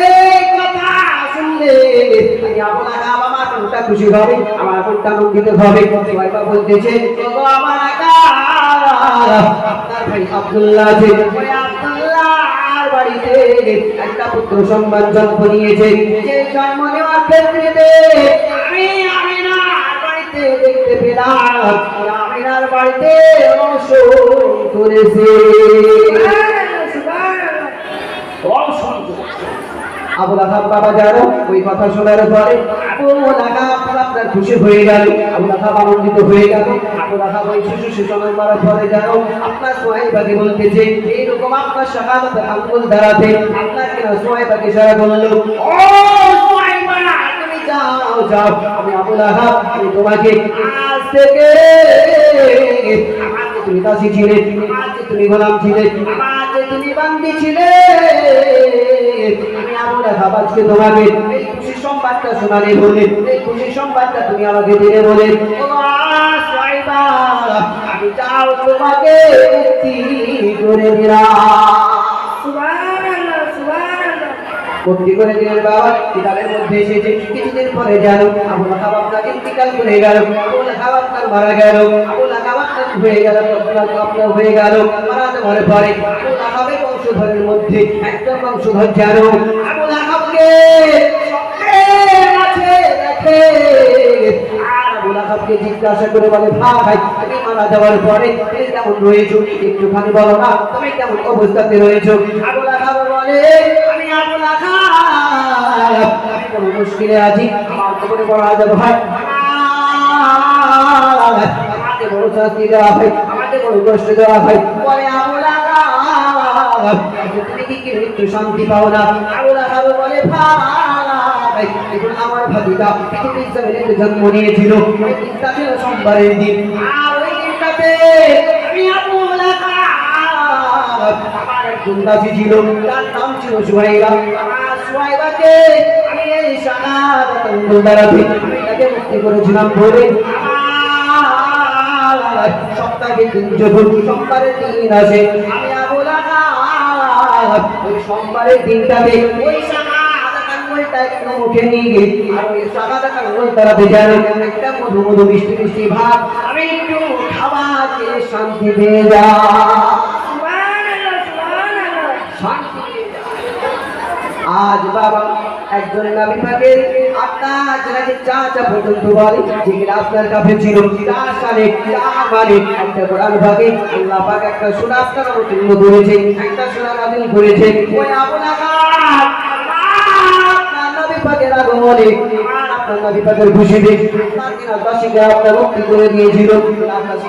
এই কথা শুনলে আমি আপনার আমার মনটা খুশি হবে আমার মনটা আনন্দিত হবে সবাইবা বলতেছে ওগো আমার আকা আপনার ভাই আব্দুল্লাহ আছে ওই আব্দুল্লাহর বাড়িতে একটা পুত্র সংবাদ জন্ম নিয়েছে যে জন্ম নেওয়ার ক্ষেত্রে আমি আমিনার বাড়িতে দেখতে পেলাম আমিনার বাড়িতে অংশ করেছে আবুল আহাব বাবা জানো ওই কথা শোনার পরে আবুল আহাব আপনার খুশি হয়ে গেল আবুল আহাব আনন্দিত হয়ে গেল আবুল আহাব ওই শিশু সূচনা করার পরে জানো আপনার সোহাইবাকে বলতেছে, এইরকম আপনার শাহাদাতের আঙ্গুল দাঁড়াতে আপনার কিনা সোহাইবাকে সারা বলল, ও সোহাইবা, তুমি যাও যাও, আমি আবুল আহাব আমি তোমাকে আজ থেকে আমার যে তুমি দাসী ছিলে আমার যে তুমি গোলাম ছিলে। আমার যে তুমি বান্দি ছিলে আমি আমরা আহাব আজকে তোমাকে এই খুশি সংবাদটা শোনালে বলে এই খুশি সংবাদটা তুমি আমাকে দিলে বলে আমি চাও তোমাকে মুক্তি করে দিলাম। ভর্তি করে দিলেন বাবা, কিতাবের মধ্যে এসেছে, কিছুদিন পরে গেল আবুল আপনার ইন্তিকাল করে গেল, আবুল আপনার মারা গেল, আবুল আপনার হয়ে গেল আপনার আপনার হয়ে গেল, মারা যাওয়ার পরে আবুল আহাবের বংশধরের মধ্যে একজন বংশধর যেন আবুল আহাবকে জিজ্ঞাসা করে বলে, ভাই মারা যাওয়ার পরে কেমন রয়েছো? একটুখানি বলো না, তুমি কেমন অবস্থাতে রয়েছো? আবুল বলে, আমি আহাব আমি কোনো মুশকিলে আছি। আমার কবরে বড় আজাব হয় আমাকে বড় শাস্তি দেওয়া হয়, আমাকে বড় কষ্ট দেওয়া হয়। বলে আহাব তুমি কি মৃত্যু শান্তি পাও না? আবুল বলে, ভাই জন্ম নিয়েছিল। সোমবারের দিন আমি আবুল আহাব দাসী ছিল, তার নাম ছিল সুহাইবা সুহাইবাকে আমি এই দ্বারাতে আমি তাকে মুক্তি করেছিলাম বলে সপ্তাহে দিন যখন সোমবারের দিন আসে, আমি আবুল ওই সোমবারের দিনটাতে ওই ওই আমি একটু খাওয়াতে শান্তি পেয়ে যা শান্তি পেয়ে যা। আজ বাবা একজন নাবি পাকে আপনার চা চা পর্যন্ত বলে যেগুলো আপনার কাছে ছিল চার সালে মানে একটা কোরআন ভাগে আল্লাহ পাক একটা অবতীর্ণ করেছে, একটা করেছে। ওই আপনার আপনার মুক্তি করে আমরা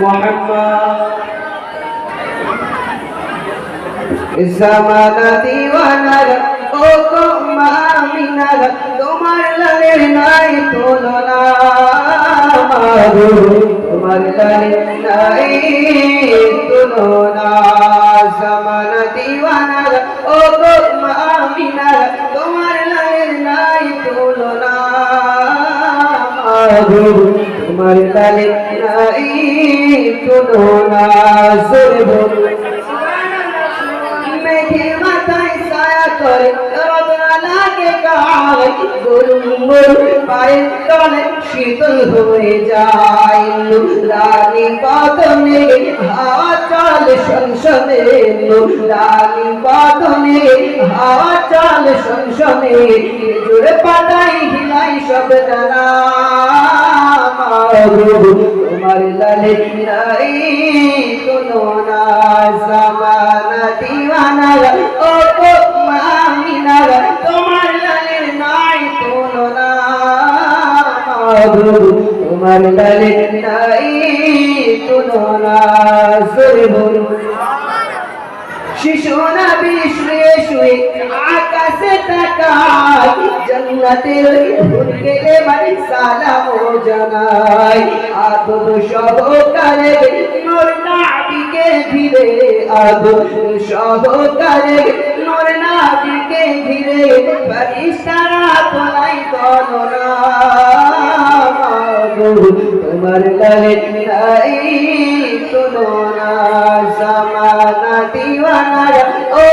মোহাম্মদ। জামানাতি ওয়ানার ও কমা মিনার তোমার লালের নাই তুলনা। মাগো, তোমার লালের নাই তুলনা। জামানাতি ওয়ানার ও কমা মিনার তোমার লালের নাই তুলনা। মাগো, তোমার লালের তুলনা জোরে বলুন মেঘে মাথায় ছায়া করে, রোদ লাগে গায় গরুম গরুম পায়ের তলে শীতল হয়ে যায়। তোমার লালে নাই কোনো না সামানা দিওয়ানা ও মামিনা তোমার লালে নাই কোনো না তোমার লালে নাই কোনো না শিশু নবী শুয়ে আকাশে তাকায় জান্নাতের ফুল গেলে বাড়ি সালাম জানাই আদব সহকারে নূর নাবিকে ঘিরে আদব সহকারে নূর নাবিকে ঘিরে ফেরেশতারা তোলাই গণনা তোমার লালে নাই শোনো না জামানা দিওয়ানা ও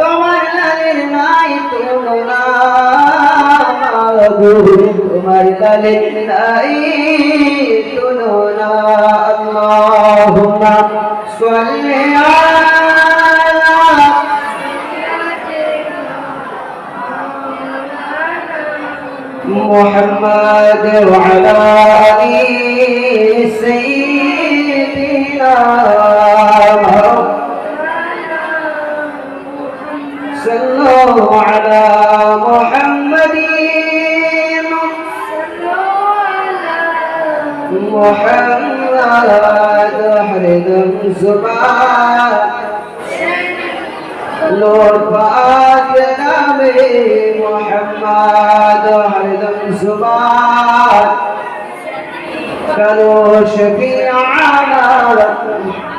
তোমার লালে নাই শোনো না তোমার লালে নাই শোনো না আল্লাহুম্মা সাল্লি আলা محمد وعلى آل سيدنا على محمد محمد حردم زبان لور پاک نام محمد حردم زبان کلو شفیعانا رکھو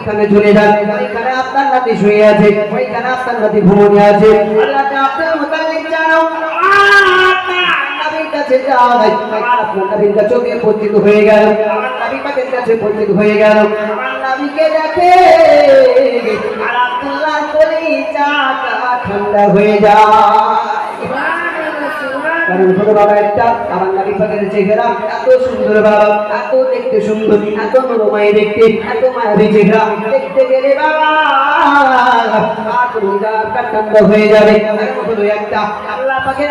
ওইখানে চলে যান। ওইখানে আপনার নাতি শুয়ে আছে ওইখানে আপনার নাতি ঘুমনে আছে। আমার পাখের চেহারা, এত সুন্দর বাবা, এত দেখতে সুন্দর, এত মনোময় দেখতে, এত মায়াবী চেহারা। দেখতে গেলে বাবা হয়ে যাবে। একটা আল্লাহ পাখের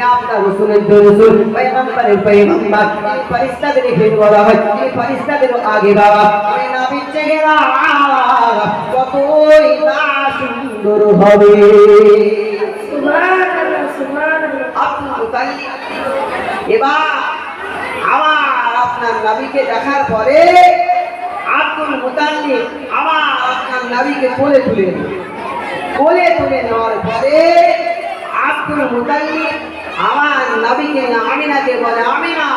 তিনি আপনার রসুলের রসুল পয়গম্বরের পয়গম্বর এই ফেরেশতাদের ফের বলা হয় এই ফেরেশতাদের আগে বাবা। ওই নবীর চেহারা কতই না সুন্দর হবে। মুতাল্লিব এবার আমার আপনার নবীকে দেখার পরে আব্দুল মুতাল্লিব আমার আপনার নবীকে কোলে তুলে। কোলে তুলে নেওয়ার পরে আব্দুল মুতাল্লিব আমার নবীকে আমিনাকে বলে, আমিনা,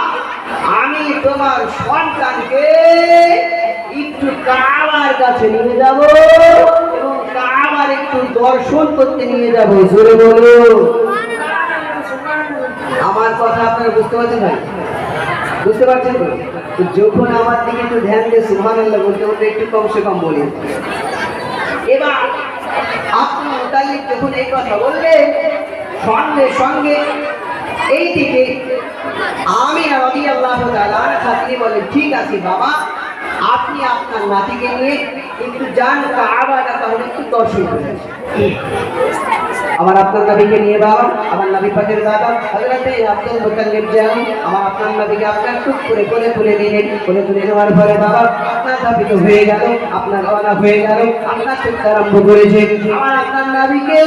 আমি তোমার সন্তানকে একটু কাবার কাছে নিয়ে যাব এবং কাবার একটু দর্শন করতে নিয়ে যাব। জোরে বলো। আমার কথা আপনারা বুঝতে পারছেন ভাই? বুঝতে পারছেন তো? যখন আমার দিকে একটু ধ্যান দিয়ে সুবহানাল্লাহ বলতে বলতে একটু কম সে কম বলি। এবার আপনি মুতালিব যখন এই কথা বললেন সঙ্গে সঙ্গে এই দিকে আমি আল্লাহ তিনি বলে ঠিক আছে বাবা আপনি আপনার নাতিকে নিয়ে একটু যান কাবাটা তাহলে একটু দর্শন করে আমার আপনার নবীকে নিয়ে বাবা আমার নবী দাদা, হযরতে আব্দুল মুতাল্লিব যান আমার আপনার নবীকে আপনার টুক করে কোলে তুলে নিলেন। কোলে তুলে নেওয়ার পরে বাবা, আপনার দাবি তো হয়ে গেল, আপনার রওনা হয়ে গেল, আপনার চিন্তা আরম্ভ করেছে। আমার আপনার নবীকে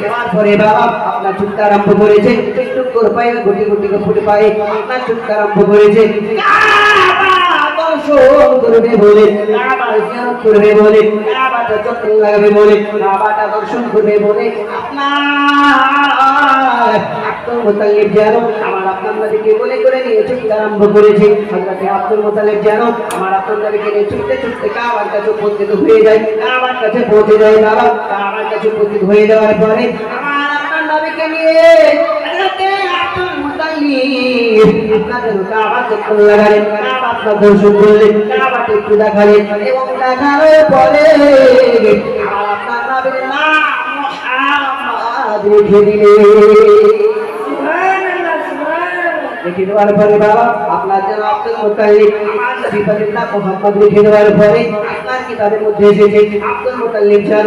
নেওয়ার পরে বাবা, আপনার চিন্তা আরম্ভ করেছে। একটু করে পায়ে, গুটি গুটি ফুটে পায়ে আপনার চিন্তা আরম্ভ করেছে। দর্শন করবে বলে করবে বলে চক্র লাগাবে বলে কাবাটা দর্শন করবে বলে, আপনার আমার আপনার নবীকে বলে করে নিয়ে ছুটতে আরম্ভ করেছে। ছুটতে ছুটতে কাছে উপস্থিত হয়ে কাছে পৌঁছে যায় বাবা। কাছে উপস্থিত হয়ে যাওয়ার আমার আপনাদের কাবা চক্কর লাগালেন কাবা আপনার দর্শন করলেন কাবাটা একটু দেখালেন এবং দেখানোর পরে আপনার নবীর নাম মুহাম্মদ লিখে দিলেন লিখে দেওয়ার পরে বাবা আপনার যেন আব্দুল মুতাল্লিব আমার নাম মোহাম্মদ লিখে দেওয়ার পরে আপনার কিতাবের মধ্যে এসেছে আব্দুল মুতাল্লিব যেন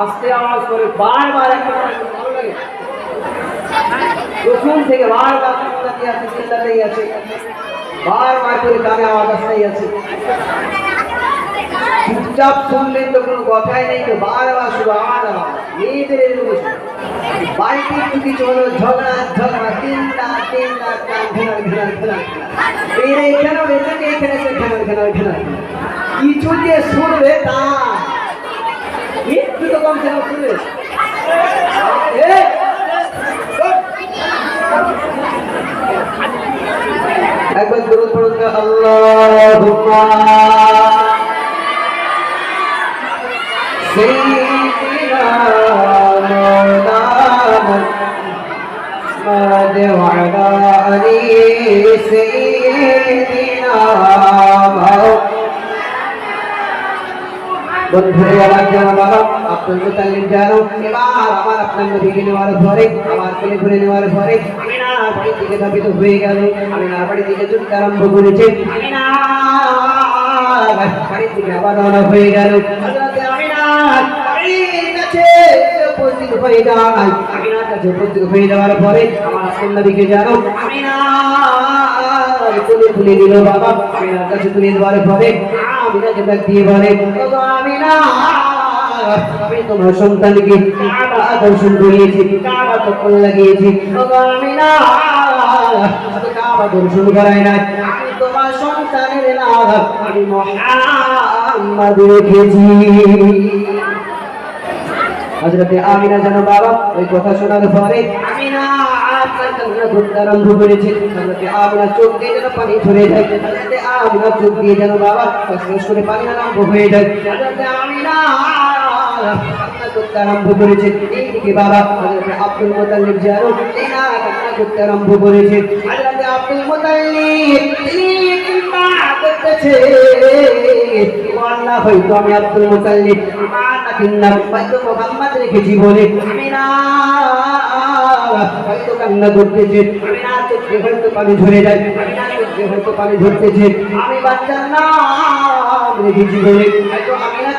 আস্তে আওয়াজ করে বারবার একটা কথা ভালো লাগে প্রথম থেকে বারবার চিল্লাতে আছে চিল্লাতেই আছে বারবার করে কানে আওয়াজ আসতেই আছে চুপচাপ শুনলেন তো কোনো কথাই নেই তো বারবার শুধু আওয়াজ আওয়াজ মেয়েদের এরকম শুনে। বাড়িতে একটু কিছু হলো ঝগড়া ঝগড়া তিনটা তিনটা কান ঘেনার ঘেনার ঘেনার এরা এখানে এখানে এখানে এখানে এখানে এখানে কিছু যে শুনবে তা একটু তো কম ছিল শুনবে এ, একবার দরুদ পড়ুন তো আল্লাহুম্মা سيدنا مولانا محمد وعلى آل سيدنا مولانا বন্ধুরে আমার জানো বাবা আব্দুল মুতাল্লিব জানো এবার আমার আপনার নবীকে নেওয়ার পরে আমার কোলে ঘুরে নেওয়ার পরে আমি না বাড়ির দিকে ধাবিত হয়ে গেল আমি না বাড়ির দিকে ছুটতে আরম্ভ করেছে আমি না বাড়ির দিকে আবার রওনা হয়ে গেল হযরতে আমিনা বাড়ির কাছে উপস্থিত হয়ে যায়। আমিনার কাছে উপস্থিত হয়ে যাওয়ার পরে আমার আপনার নবীকে জানো, আমিনা তুলে তুলে দিল বাবা। আমিনার কাছে তুলে দেওয়ার পরে আমিনাকে ডাক দিয়ে বলে আমিনা, আমি তোমার সন্তানকে দর্শন করিয়েছি দর্শন করাই না আমি তোমার সন্তানের হজরতে আমিনা যেন বাবা, ওই কথা শোনার পরে আমিনা আরম্ভ করেছে। হজরতে আমিনা চোখ দিয়ে যেন পানি ঝরে যায়। হজরতে আমিনা চোখ দিয়ে যেন বাবা ফসফস করে পানি আরম্ভ হয়ে যায়। হজরতে আমিনা আব্দুল মুতাল্লিব হয়তো আমি আব্দুল মুতাল্লিব। আমার রেখেছি বলে। আমি না, হয়তো কান্না করতেছে। আমি না পানি ঝরে যায়। আমি না পানি ঝরতেছে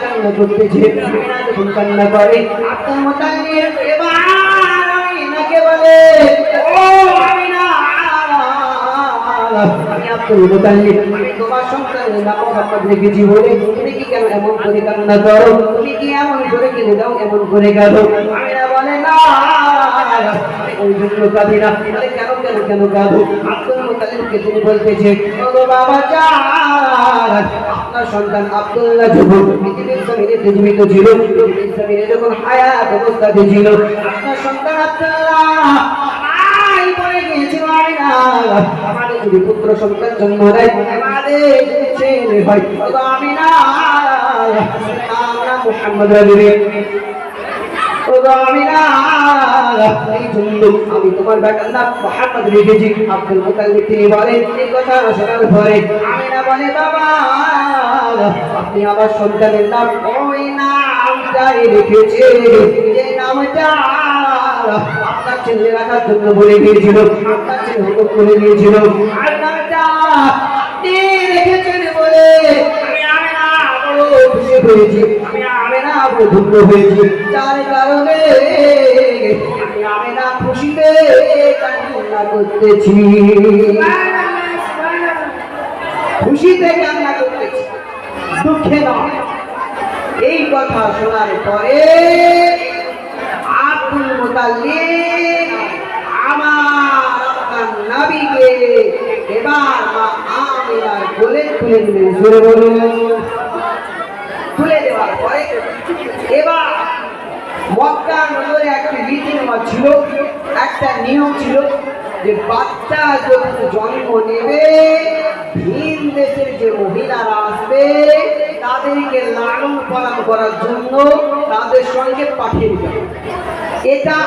কান্না করতেছে। কান্না করে, আব্দুল মুতাল্লিব আমি সন্তান আব্দুল্লাহ আপনার সন্তান আব্দুল্লাহ। আমাদের যদি পুত্র সন্তান জন্ম দেয়, আমাদের ছেলে হয় আমিনা আমরা মুহাম্মদ আমি তোমার বেটার মোহাম্মদ রেখেছি। আব্দুল মুতাল্লিব তিনি বলেন, এই কথা শোনার পরে আমি না বলে, বাবা, আপনি আমার সন্তানের নাম ওই নামটাই রেখেছে যে নামটা ছেলে রাখার জন্য বলে দিয়েছিল করে দিয়েছিল। খুশিতে কান্না করতেছি। খুশিতে কান্না এই কথা শোনার পরে আব্দুল মুতাল্লিব আমার আপনার নবীকে এবার মা আমিনার কোলে তুলে নিলেন জোরে বলুন তুলে দেওয়ার পরে এবার মক্কা নগরে একটি রীতি নেওয়া ছিল, একটা নিয়ম ছিল যে বাচ্চা যখন জন্ম নেবে, ভিন দেশের যে মহিলারা আসবে, তাদেরকে লালন পালন করার জন্য তাদের সঙ্গে পাঠিয়ে দিতে। এটা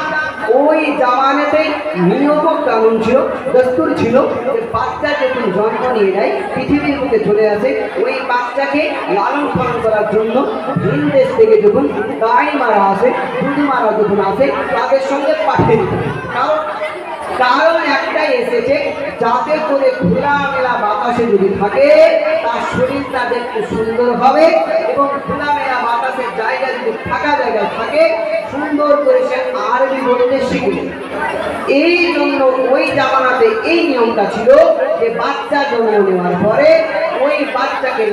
ওই জামানাতেই নিয়মক কানুন ছিল, দস্তুর ছিল যে বাচ্চা যখন জন্ম নিয়ে নেয়, পৃথিবীর মধ্যে চলে আসে, ওই বাচ্চাকে লালন পালন করার জন্য ভিন দেশ থেকে যখন গাই মারা আসে, দুধ মারা যখন আসে, তাদের সঙ্গে পাঠিয়ে দিতে কারণ কারণ একটাই এসেছে, যাতে করে খোলামেলা বাতাসে যদি থাকে, তার শরীরটা দেখতে সুন্দর হবে এবং খোলামেলা বাতাসের জায়গা যদি ফাঁকা জায়গা থাকে, সুন্দর করে সে আরবি বলতে শিখবে। এই জন্য ওই জামানাতে এই নিয়মটা ছিল যে বাচ্চা জন্ম নেওয়ার পরে ওই বাচ্চাকে